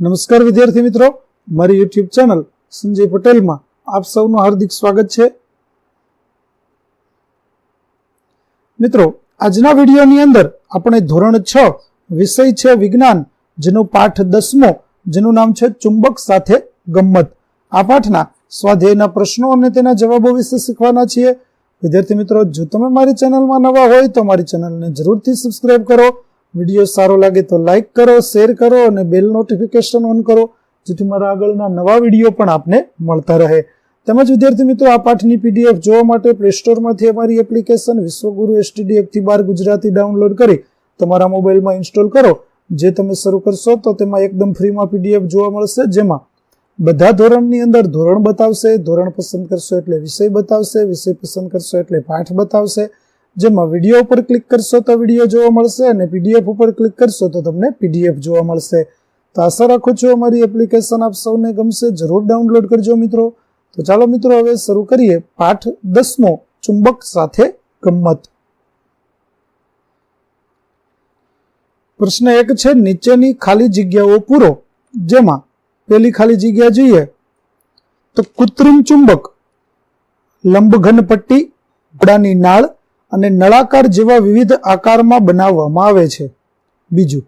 નમસ્કાર વિદ્યાર્થી મિત્રો. મારી યુટ્યુબ ચેનલ સંજય પટેલમાં આપ સૌનું હાર્દિક સ્વાગત છે. મિત્રો, આજના વિડીયોની અંદર આપણે ધોરણ છ, વિષય છે વિજ્ઞાન, જેનો પાઠ દસમો, જેનું નામ છે ચુંબક સાથે ગમ્મત. આ પાઠના સ્વાધ્યાયના પ્રશ્નો અને તેના જવાબો વિશે શીખવાના છીએ. વિદ્યાર્થી મિત્રો, જો તમે મારી ચેનલમાં નવા હોય તો મારી ચેનલને જરૂરથી સબસ્ક્રાઇબ કરો. વીડિયો સારો લાગે તો લાઈક કરો શેર કરો અને બેલ નોટિફિકેશન ઓન કરો, જેથી મારા આગળના નવા વીડિયો પણ આપને મળતા રહે. તેમજ વિદ્યાર્થી મિત્રો, આ પાઠની પીડીએફ જોવા માટે પ્લે સ્ટોરમાંથી અમારી એપ્લિકેશન વિશ્વગુરુ એસટીડી એકથી બાર ગુજરાતી ડાઉનલોડ કરી તમારા મોબાઈલમાં ઇન્સ્ટોલ કરો. જે તમે શરૂ કરશો તો તેમાં એકદમ ફ્રીમાં પીડીએફ જોવા મળશે, જેમાં બધા ધોરણની અંદર ધોરણ બતાવશે, ધોરણ પસંદ કરશો એટલે વિષય બતાવશે, વિષય પસંદ કરશો એટલે પાઠ બતાવશે જેમાં વીડિયો ઉપર ક્લિક કરશો તો વીડિયો જોવા મળશે અને પીડીએફ ઉપર ક્લિક કરશો તો તમને પીડીએફ જોવા મળશે. તો આશા રાખું છું અમારી એપ્લિકેશન આપ સૌને ગમશે. જરૂર ડાઉનલોડ કરજો મિત્રો. તો ચાલો મિત્રો હવે શરૂ કરીએ પાઠ દસમો, ચુંબક સાથે ગમ્મત. પ્રશ્ન એક છે, નીચેની ખાલી જગ્યાઓ પૂરો. જેમાં પેલી ખાલી જગ્યા જોઈએ. તો કૃત્રિમ ચુંબક, લંબઘન પટ્ટી ઘોડાની નાળ અને નળાકાર જેવા વિવિધ આકારમાં બનાવવામાં આવે છે. બીજું,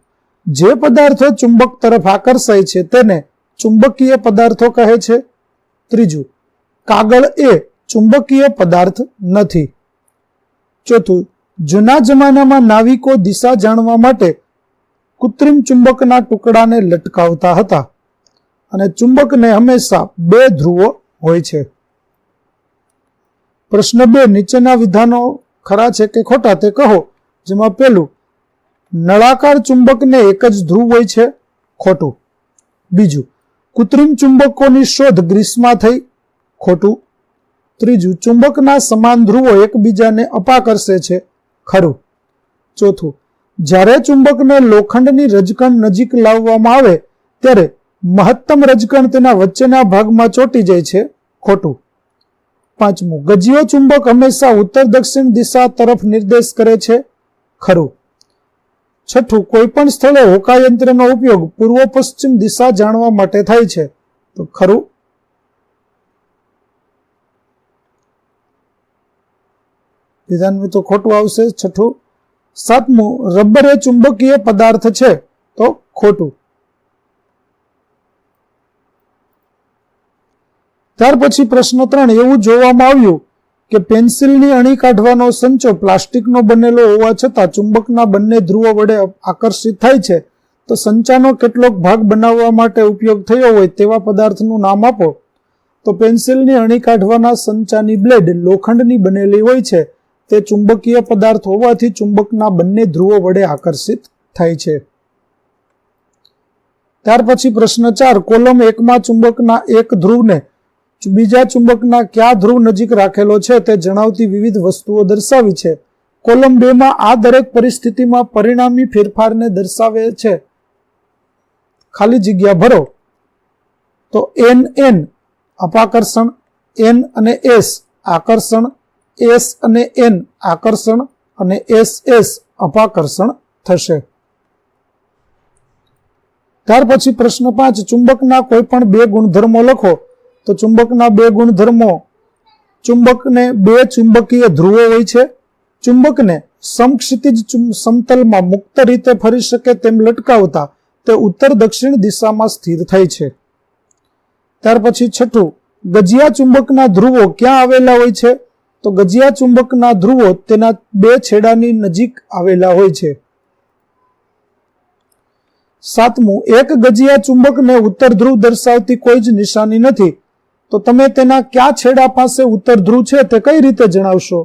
જે પદાર્થો ચુંબક તરફ આકર્ષાય છે તેને ચુંબકીય પદાર્થો કહે છે. ત્રીજું, કાગળ એ ચુંબકીય પદાર્થ નથી. ચોથું, જૂના જમાનામાં નાવિકો દિશા જાણવા માટે કૃત્રિમ ચુંબકના ટુકડાને લટકાવતા હતા અને ચુંબકને હંમેશા બે ધ્રુવો હોય છે. પ્રશ્ન બે, નીચેના વિધાનો ખરા છે કે ખોટા તે કહો. જેમાં પેલું, નળાકાર ચુંબકને એક જ ધ્રુવ હોય છે, ખોટું. બીજું, કૃત્રિમ ચુંબકોની શોધ ગ્રીસમાં થઈ, ખોટું. ત્રીજું, ચુંબકના સમાન ધ્રુવો એકબીજાને અપાકર્ષે છે, ખરું. ચોથું, જ્યારે ચુંબકને લોખંડની રજકણ નજીક લાવવામાં આવે, ત્યારે મહત્તમ રજકણ તેના વચ્ચેના ભાગમાં ચોંટી જાય છે, ખોટું. પાંચમું, ગજીયો ચુંબક હંમેશા ઉત્તર દક્ષિણ દિશા તરફ નિર્દેશ કરે છે. ખરું. છઠ્ઠું કોઈ પણ સ્થળે હોકાયંત્રનો ઉપયોગ પૂર્વ પશ્ચિમ દિશા જાણવા માટે થાય છે. તો ખરું. વિધાનવી તો ખોટું આવશે. છઠ્ઠું, સાતમું, રબર એ ચુંબકીય પદાર્થ છે. તો ખોટું. ત્યાર પછી પ્રશ્ન ત્રણ, એવું જોવામાં આવ્યું કે પેન્સિલની અણી કાઢવાનો સંચો પ્લાસ્ટિકનો બનેલો હોવા છતાં ચુંબકના બંને ધ્રુવો વડે આકર્ષિત થાય છે. તો સંચાનો કેટલોક ભાગ બનાવવા માટે ઉપયોગ થયો હોય તેવા પદાર્થનું નામ આપો. તો પેન્સિલની અણી કાઢવાના સંચાની બ્લેડ લોખંડની બનેલી હોય છે. તે ચુંબકીય પદાર્થ હોવાથી ચુંબકના બંને ધ્રુવો વડે આકર્ષિત થાય છે. ત્યાર પછી પ્રશ્ન ચાર, કોલમ એકમાં ચુંબકના એક ધ્રુવને બીજા ચુંબકના કયા ધ્રુવ નજીક રાખેલો છે તે જણાવતી વિવિધ વસ્તુઓ દર્શાવી છે. કોલમ બે આ દરેક પરિસ્થિતિમાં પરિણામી ફેરફારને દર્શાવે છે. ખાલી જગ્યા ભરો. તો એન એન અપાકર્ષણ એન અને એસ આકર્ષણ એસ અને એન આકર્ષણ અને એસ એસ અપાકર્ષણ થશે. ત્યાર પછી પ્રશ્ન પાંચ, ચુંબકના કોઈ પણ બે ગુણધર્મો લખો. તો ચુંબકના બે ગુણધર્મો, ચુંબકને બે ચુંબકીય ધ્રુવો હોય છે. ચુંબકને સમક્ષિતિજ સમતલમાં મુક્ત રીતે ફરી શકે તેમ લટકાવતા તે ઉત્તર દક્ષિણ દિશામાં સ્થિર થાય છે. ત્યાર પછી છઠ્ઠું, ગજિયા ચુંબકના ધ્રુવો ક્યાં આવેલા હોય છે? તો ગજિયા ચુંબકના ધ્રુવો તેના બે છેડાની નજીક આવેલા હોય છે. સાતમું, એક ગજિયા ચુંબકને ઉત્તર ધ્રુવ દર્શાવતી કોઈ જ નિશાની નથી. તો તમે તેના કયા છેડા પાસે ઉત્તર ધ્રુવ છે તે કઈ રીતે જણાવશો?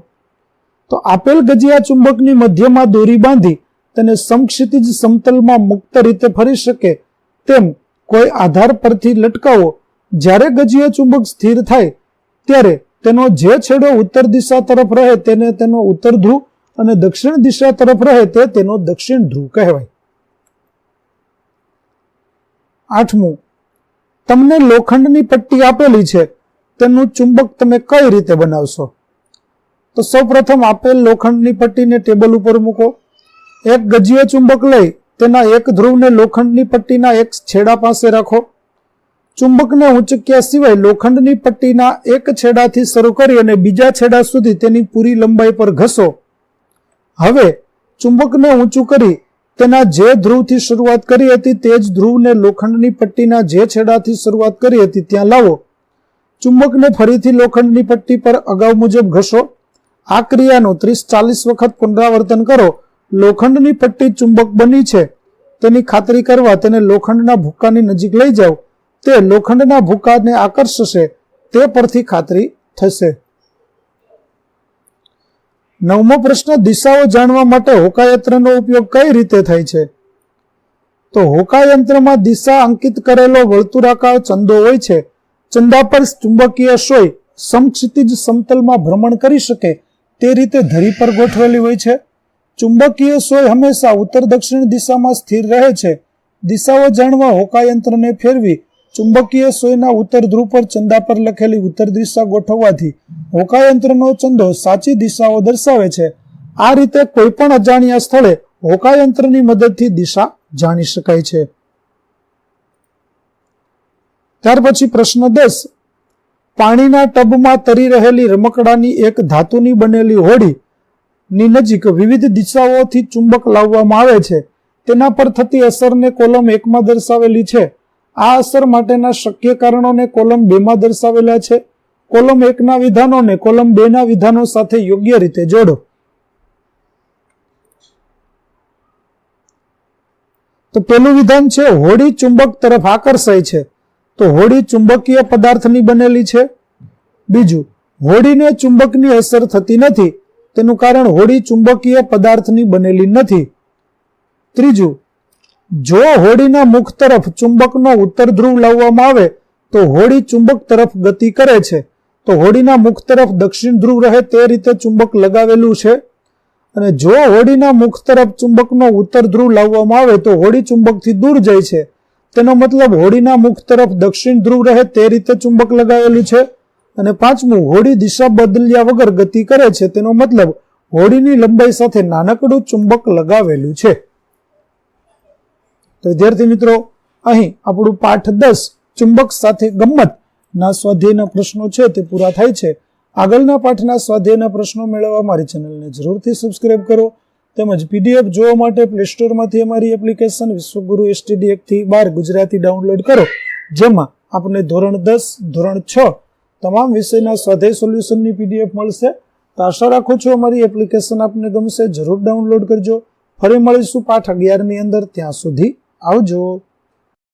તો આપેલ ગજિયા ચુંબકની મધ્યમાં દોરી બાંધી તેને સમક્ષિતિજ સમતલમાં મુક્ત રીતે ફરી શકે તેમ કોઈ આધાર પરથી લટકાવો. જ્યારે ગજિયા ચુંબક સ્થિર થાય, ત્યારે તેનો જે છેડો ઉત્તર દિશા તરફ રહે તેને તેનો ઉત્તર ધ્રુવ અને દક્ષિણ દિશા તરફ રહે તે તેનો દક્ષિણ ધ્રુવ કહેવાય. આઠમું તમને લોખંડની પટ્ટી આપેલી છે, તેનું ચુંબક તમે કઈ રીતે બનાવશો? તો સૌપ્રથમ આપેલ લોખંડની પટ્ટીને ટેબલ ઉપર મૂકો. એક ગજીય ચુંબક લઈ, તેના એક ધ્રુવને લોખંડની પટ્ટીના એક છેડા પાસે રાખો. ચુંબકને ઊંચક્યા સિવાય લોખંડની પટ્ટીના એક છેડાથી શરૂ કરી અને બીજા છેડા સુધી તેની પૂરી લંબાઈ પર ઘસો. હવે, ચુંબકને ઊંચું કરી તેના જે ધ્રુવથી શરૂઆત કરી હતી તે જ ધ્રુવને લોખંડની પટ્ટીના જે છેડાથી શરૂઆત કરી હતી ત્યાં લાવો. ચુંબકને ફરીથી લોખંડની પટ્ટી પર અગાઉ મુજબ ઘસો. આ ક્રિયાનું ત્રીસ ચાલીસ વખત પુનરાવર્તન કરો. લોખંડની પટ્ટી ચુંબક બની છે. તેની ખાતરી કરવા તેને લોખંડના ભૂકાની નજીક લઈ જાઓ. તે લોખંડના ભૂકાને આકર્ષશે. તે પરથી ખાતરી થશે. નવમો પ્રશ્ન, દિશાઓ જાણવા માટે હોકાયંત્રનો ઉપયોગ કઈ રીતે થાય છે? તો હોકાયંત્રમાં દિશા અંકિત કરેલો વર્તુળાકાર ચંદો હોય છે. ચંદા પર ચુંબકીય સોય સમક્ષિતિજ સમતલમાં ભ્રમણ કરી શકે તે રીતે ધરી પર ગોઠવેલી હોય છે. ચુંબકીય સોય હંમેશા ઉત્તર દક્ષિણ દિશામાં સ્થિર રહે છે. દિશાઓ જાણવા હોકાયંત્રને ફેરવી ચુંબકીય સોયના ઉત્તર ધ્રુવ પર ચંદા પર લખેલી ઉત્તર દિશા ગોઠવવાથી હોકાયંત્રનો ચંદો સાચી દિશાઓ દર્શાવે છે. આ રીતે કોઈ પણ અજાણ્યા સ્થળે હોકાયંત્રની મદદથી દિશા જાણી શકાય છે. ત્યાર પછી પ્રશ્ન દસ. પાણીના ટબમાં તરી રહેલી રમકડાની એક ધાતુની બનેલી હોડી ની નજીક વિવિધ દિશાઓથી ચુંબક લાવવામાં આવે છે. તેના પર થતી અસરને કોલમ એકમાં દર્શાવેલી છે. આ અસર માટેના શક્ય કારણોને કોલમ બેમાં દર્શાવેલા છે. કોલમ એકના વિધાનોને કોલમ બે ના વિધાનો સાથે યોગ્ય રીતે જોડો. તો પેલું વિધાન છે, હોડી ચુંબક તરફ આકર્ષાય છે. તો હોડી ચુંબકીય પદાર્થની બનેલી છે. બીજું, હોડીને ચુંબકની અસર થતી નથી. તેનું કારણ હોડી ચુંબકીય પદાર્થની બનેલી નથી. ત્રીજું જો હોડીના મુખ તરફ ચુંબકનો ઉત્તર ધ્રુવ લાવવામાં આવે, તો હોડી ચુંબક તરફ ગતિ કરે છે. તો હોડીના મુખ તરફ દક્ષિણ ધ્રુવ રહે તે રીતે ચુંબક લગાવેલું છે. અને જો હોડીના મુખ તરફ ચુંબકનો ઉત્તર ધ્રુવ લાવવામાં આવે, તો હોડી ચુંબકથી દૂર જાય છે. તેનો મતલબ હોડીના મુખ તરફ દક્ષિણ ધ્રુવ રહે તે રીતે ચુંબક લગાવેલું છે. અને પાંચમું, હોડી દિશા બદલ્યા વગર ગતિ કરે છે. તેનો મતલબ હોડીની લંબાઈ સાથે નાનકડું ચુંબક લગાવેલું છે. તો વિદ્યાર્થી મિત્રો, અહીં આપણું પાઠ દસ ચુંબક સાથે ગમ્મત ના સ્વાધ્યાયના પ્રશ્નો છે તે પૂરા થાય છે. આગળના પાઠના સ્વાધ્યાયના પ્રશ્નો મેળવવા મારી ચેનલને જરૂરથી સબસ્ક્રાઇબ કરો તેમજ પીડીએફ જોવા માટે પ્લે સ્ટોરમાંથી અમારી એપ્લિકેશન વિશ્વગુરુ એસટીડી એકથી બાર ગુજરાતી ડાઉનલોડ કરો, જેમાં આપને ધોરણ દસ, ધોરણ છ તમામ વિષયના સ્વાધ્યાય સોલ્યુશનની પીડીએફ મળશે. તો આશા રાખું છું અમારી એપ્લિકેશન આપને ગમશે, જરૂર ડાઉનલોડ કરજો. ફરી મળીશું પાઠ અગિયારની અંદર, ત્યાં સુધી આવજો.